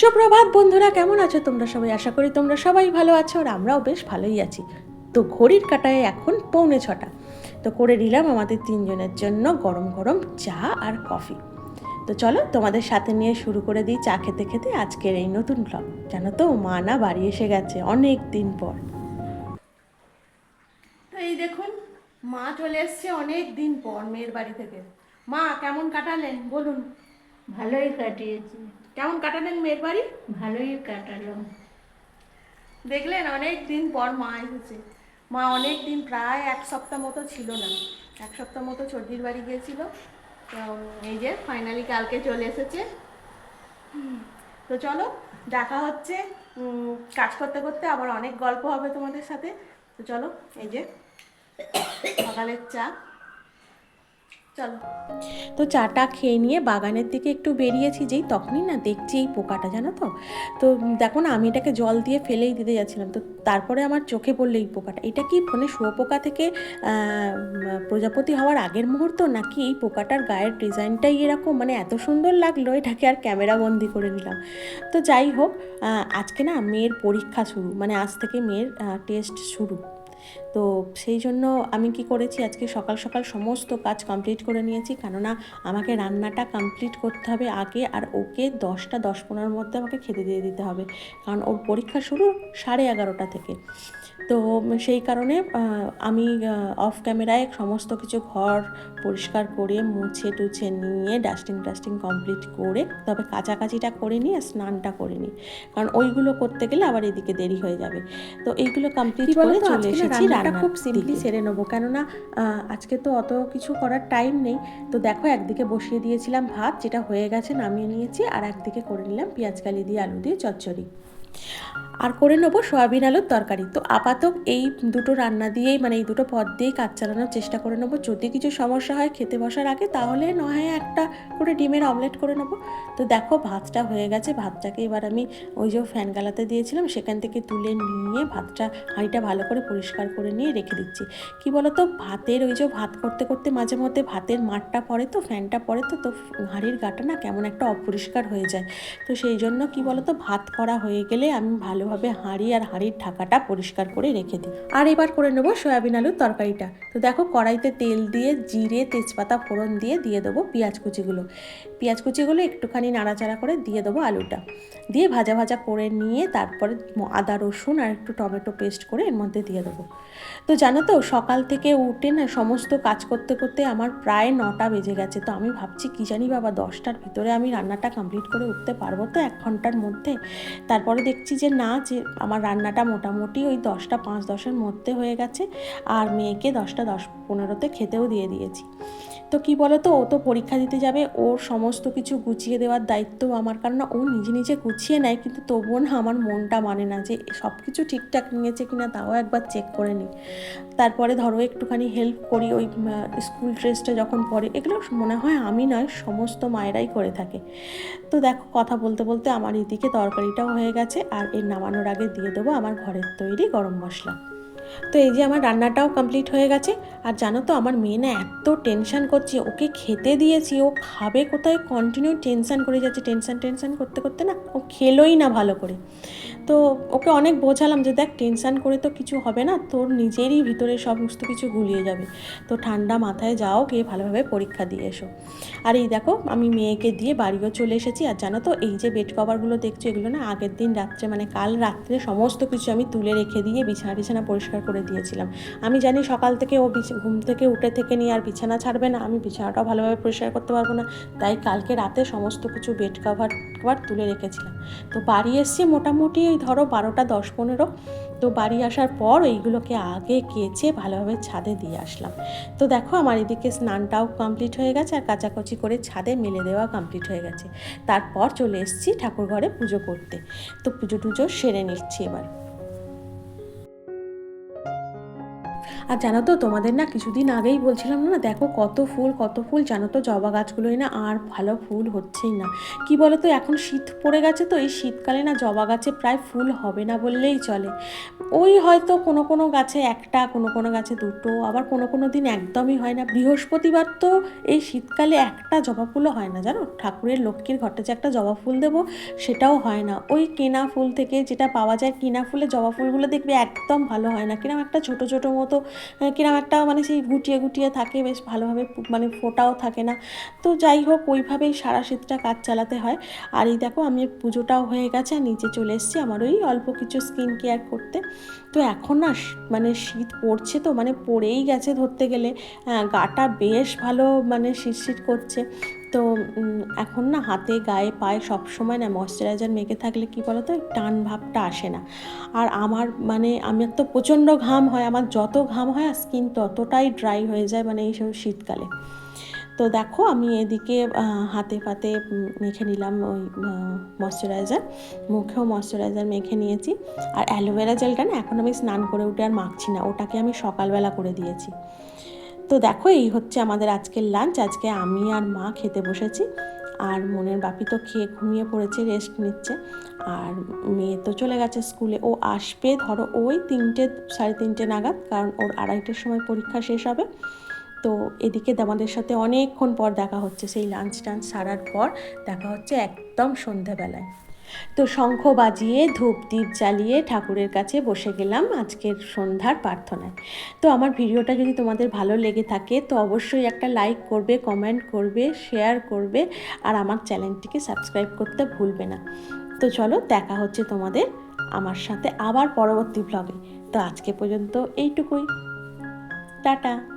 সুপ্রভাত বন্ধুরা, কেমন আছো তোমরা সবাই? আশা করি তোমরা সবাই ভালো আছো আর আমরাও বেশ ভালোই আছি। তো ঘড়ির কাটায় এখন পৌনে ছটা। তো করে নিলাম আমাদের তিনজনের জন্য গরম গরম চা আর কফি। তো চলো তোমাদের সাথে নিয়ে শুরু করে দিই চা খেতে খেতে আজকের এই নতুন ব্লগ জানো তো, মা না বাড়ি এসে গেছে অনেক দিন পর। তো এই দেখুন, মা চলে এসছে অনেক দিন পর মেয়ের বাড়ি থেকে। মা, কেমন কাটালেন? বলুন। ভালোই কাটিয়েছি। কেমন কাটালেন মেয়ের বাড়ি? ভালোই কাটালাম দেখলেন অনেক দিন পর মা এসেছে। মা অনেক দিন প্রায় এক সপ্তাহ মতো ছিল না। এক সপ্তাহ মতো চর্দির বাড়ি গিয়েছিল। তো এই যে ফাইনালি কালকে চলে এসেছে। তো চলো দেখা হচ্ছে। কাজ করতে করতে আবার অনেক গল্প হবে তোমাদের সাথে। তো চলো এই যে সকালের চা। তো চাটা খেয়ে নিয়ে বাগানের দিকে একটু বেরিয়েছি, যেই তখনই না দেখছি এই পোকাটা, জানো তো? তো দেখো না, আমি এটাকে জল দিয়ে ফেলেই দিতে যাচ্ছিলাম। তো তারপরে আমার চোখে পড়ল এই পোকাটা। এটা কি মানে শুয়োপোকা থেকে প্রজাপতি হওয়ার আগের মুহূর্ত, নাকি এই পোকাটার গায়ের ডিজাইনটাই এরকম? মানে এত সুন্দর লাগল, এটাকে আর ক্যামেরা বন্দি করে নিলাম। তো যাই হোক আজকে না মেয়ের পরীক্ষা শুরু মানে আজ থেকে মেয়ের টেস্ট শুরু। তো সেই জন্য আমি কি করেছি আজকে সকাল সকাল সমস্ত কাজ কমপ্লিট করে নিয়েছি। কেননা আমাকে রান্নাটা কমপ্লিট করতে হবে আগে আর ওকে দশটা দশ পনেরোর মধ্যে আমাকে খেতে দিয়ে দিতে হবে। কারণ ওর পরীক্ষা শুরু সাড়ে এগারোটা থেকে। তো সেই কারণে আমি অফ ক্যামেরায় সমস্ত কিছু ঘর পরিষ্কার করে মুছে টুছে নিয়ে ডাস্টিং টাস্টিং কমপ্লিট করে তবে কাচাকাচিটা করে নিই আর স্নানটা করে নিই কারণ ওইগুলো করতে গেলে আবার এদিকে দেরি হয়ে যাবে। তো এইগুলো কমপ্লিট করে চলে এসেছি। রান্নাটা খুব সিম্পলি সেরে নেব। কেননা আহ, আজকে তো অত কিছু করার টাইম নেই। তো দেখো একদিকে বসিয়ে দিয়েছিলাম ভাত যেটা হয়ে গেছে নামিয়ে নিয়েছি আর একদিকে করে নিলাম পেঁয়াজ কালি দিয়ে আলু দিয়ে চচ্চড়ি। আর করে নেব সয়াবিন আলুর তরকারি। তো আপাতত এই দুটো রান্না দিয়েই মানে এই দুটো পদ দিয়েই কাজ চালানোর চেষ্টা করে নেব। যদি কিছু সমস্যা হয় খেতে বসার আগে, তাহলে নয় একটা করে ডিমের অমলেট করে নেব। তো দেখো ভাতটা হয়ে গেছে, ভাতটাকে এবার আমি ওই যে ফ্যান গালাতে দিয়েছিলাম, সেখান থেকে তুলে নিয়ে ভাতটা হাঁড়িটা ভালো করে পরিষ্কার করে নিয়ে রেখে দিচ্ছি। কি বলতো, ভাতের ওই যে ভাত করতে করতে মাঝে মধ্যে ভাতের মাঠটা পড়ে তো, ফ্যানটা পড়ে তো তো হাঁড়ির গাটা না কেমন একটা অপরিষ্কার হয়ে যায়। তো সেই জন্য কি বলতো, ভাত করা হয়ে গেলে আমি ভালোভাবে হাঁড়ি আর হাঁড়ির ঢাকাটা পরিষ্কার করে রেখে দিই। আর এবার করে নেব সয়াবিন আলুর তরকারিটা। তো দেখো কড়াইতে তেল দিয়ে, জিরে, তেজপাতা ফোড়ন দিয়ে দিয়ে দেবো পেঁয়াজ কুচিগুলো। পেঁয়াজ কুচিগুলো একটুখানি নাড়াচাড়া করে দিয়ে দেবো আলুটা। দিয়ে ভাজা ভাজা করে নিয়ে তারপরে আদা, রসুন আর একটু টমেটো পেস্ট করে এর মধ্যে দিয়ে দেবো। তো জানো তো, সকাল থেকে উঠে না সমস্ত কাজ করতে করতে আমার প্রায় নটা বেজে গেছে। তো আমি ভাবছি, কি জানি বাবা, দশটার ভিতরে আমি রান্নাটা কমপ্লিট করে উঠতে পারব তো এক ঘণ্টার মধ্যে। তারপরে দেখছি যে না, যে আমার রান্নাটা মোটামুটি ওই দশটা, পাঁচ দশের মধ্যে হয়ে গেছে। আর মেয়েকে দশটা, দশ পনেরোতে খেতেও দিয়ে দিয়েছি। তো কি বলতো, ও তো পরীক্ষা দিতে যাবে, ওর সমস্ত কিছু গুছিয়ে দেওয়ার দায়িত্ব আমার। কারণ ও নিজে নিজে গুছিয়ে নেয়, কিন্তু তবুও না আমার মনটা মানে না যে সব কিছু ঠিকঠাক নিয়েছে কিনা তাও একবার চেক করে নিই তারপরে ধরো একটুখানি হেল্প করি ওই স্কুল ড্রেসটা যখন পরে, এগুলো মনে হয় আমি নয়, সমস্ত মায়েরাই করে থাকে। তো দেখো, কথা বলতে বলতে আমার এদিকে তরকারিটাও হয়ে গেছে, আর এর নামানোর আগে দিয়ে দেবো আমার ঘরের তৈরি গরম মশলা। তো এই যে আমার রান্নাটাও কমপ্লিট হয়ে গেছে। আর জানো তো, আমার মেয়ে না এত টেনশান করছে, ওকে খেতে দিয়েছি, ও খাবে কোথায়? কন্টিনিউ টেনশান করে যাচ্ছে টেনশান টেনশান করতে করতে না ও খেলোই না ভালো করে। তো ওকে অনেক বোঝালাম যে দেখ টেনশান করে তো কিছু হবে না, তোর নিজেরই ভিতরে সমস্ত কিছু গুলিয়ে যাবে। তো ঠান্ডা মাথায় যাও, গিয়ে ভালোভাবে পরীক্ষা দিয়ে এসো। আর এই দেখো, আমি মেয়েকে দিয়ে বাড়িও চলে এসেছি। আর জানো তো, এই যে বেড কভারগুলো দেখছ, এগুলো না আগের দিন রাত্রে মানে কাল রাত্রে সমস্ত কিছু আমি তুলে রেখে দিয়ে বিছানা বিছানা পরিষ্কার করে দিয়েছিলাম। আমি জানি সকাল থেকে ও ঘুম থেকে উঠে থেকে নিয়ে আর বিছানা ছাড়বে না। আমি বিছানাটাও ভালোভাবে পরিষ্কার করতে পারব না। তাই কালকে রাতে সমস্ত কিছু বেড কভার কভার তুলে রেখেছিলাম। তো বাড়ি এসছে মোটামুটি ওই ধরো বারোটা, দশ, পনেরো, তো বাড়ি আসার পর এইগুলোকে আগে কেচে ভালোভাবে ছাদে দিয়ে আসলাম। তো দেখো আমার এদিকে স্নানটাও কমপ্লিট হয়ে গেছে আর কাচাকুচি করে ছাদে মেলে দেওয়া কমপ্লিট হয়ে গেছে। তারপর চলে এসেছি ঠাকুর ঘরে পুজো করতে। তো পুজো টুজো সেরে নিচ্ছি এবার। আর জানো তো, তোমাদের না কিছুদিন আগেই বলছিলাম না, দেখো কত ফুল কত ফুল, জানো তো জবা গাছগুলোই না আর ভালো ফুল হচ্ছেই না। কি বলো তো এখন শীত পড়ে গেছে তো, এই শীতকালে না জবা গাছে প্রায় ফুল হবে না বললেই চলে। ওই হয়তো কোনো কোনো গাছে একটা, কোনো কোনো গাছে দুটো, আবার কোনো কোনো দিন একদমই হয় না। বৃহস্পতিবার তো এই শীতকালে একটা জবা ফুলও হয় না, জানো? ঠাকুরের লক্ষ্মীর ঘটে যে একটা জবা ফুল দেবো, সেটাও হয় না। ওই কেনা ফুল থেকে যেটা পাওয়া যায়, কেনা ফুলে জবা ফুলগুলো দেখবে একদম ভালো হয় না। কিরম একটা ছোট ছোট মতো কিরম একটা মানে সেই গুটিয়ে গুটিয়ে থাকে, বেশ ভালোভাবে মানে ফোটাও থাকে না। তো যাই হোক, ওইভাবেই সারা শীতটা কাজ চালাতে হয়। আর এই দেখো, আমি পুজোটাও হয়ে গেছে, আর নিচে চলে এসেছি আমার ওই অল্প কিছু স্কিন কেয়ার করতে। তো এখন না মানে শীত পড়ছে তো মানে পড়েই গেছে ধরতে গেলে। গাটা বেশ ভালো মানে শীত শীত করছে। তো এখন না হাতে গায়ে পায়ে সব সময় না ময়শ্চারাইজার মেখে থাকলে কি বলো তো টান ভাবটা আসে না। আর আমার মানে আমার তো প্রচণ্ড ঘাম হয়, আমার যত ঘাম হয় আর স্কিন ততটাই ড্রাই হয়ে যায় মানে এই সব শীতকালে। তো দেখো আমি এদিকে হাতে পাতে মেখে নিলাম ওই ময়শ্চারাইজার মুখেও ময়শ্চারাইজার মেখে নিয়েছি। আর অ্যালোভেরা জেলটা না এখন আমি স্নান করে উঠে আর মাখছি না, ওটাকে আমি সকালবেলা করে দিয়েছি। তো দেখো, এই হচ্ছে আমাদের আজকের লাঞ্চ আজকে আমি আর মা খেতে বসেছি। আর মনের বাপি তো খেয়ে ঘুমিয়ে পড়েছে রেস্ট নিচ্ছে। আর মেয়ে তো চলে গেছে স্কুলে। ও আসবে, ধরো ওই তিনটে, সাড়ে তিনটে নাগাদ, কারণ ওর আড়াইটের সময় পরীক্ষা শেষ হবে। তো এদিকে আমাদের সাথে অনেকক্ষণ পর দেখা হচ্ছে সেই লাঞ্চ টাঞ্চ সারার পর। দেখা হচ্ছে একদম সন্ধেবেলায়। তো শঙ্খ বাজিয়ে ধূপ দ্বীপ জ্বালিয়ে ঠাকুরের কাছে বসে গেলাম আজকের সন্ধ্যার প্রার্থনায়। তো আমার ভিডিওটা যদি তোমাদের ভালো লেগে থাকে, তো অবশ্যই একটা লাইক করবে, কমেন্ট করবে, শেয়ার করবে, আর আমার চ্যানেলটিকে সাবস্ক্রাইব করতে ভুলবে না। তো চলো দেখা হচ্ছে তোমাদের আমার সাথে আবার পরবর্তী ব্লগে তো আজকে পর্যন্ত এইটুকুই। টাটা।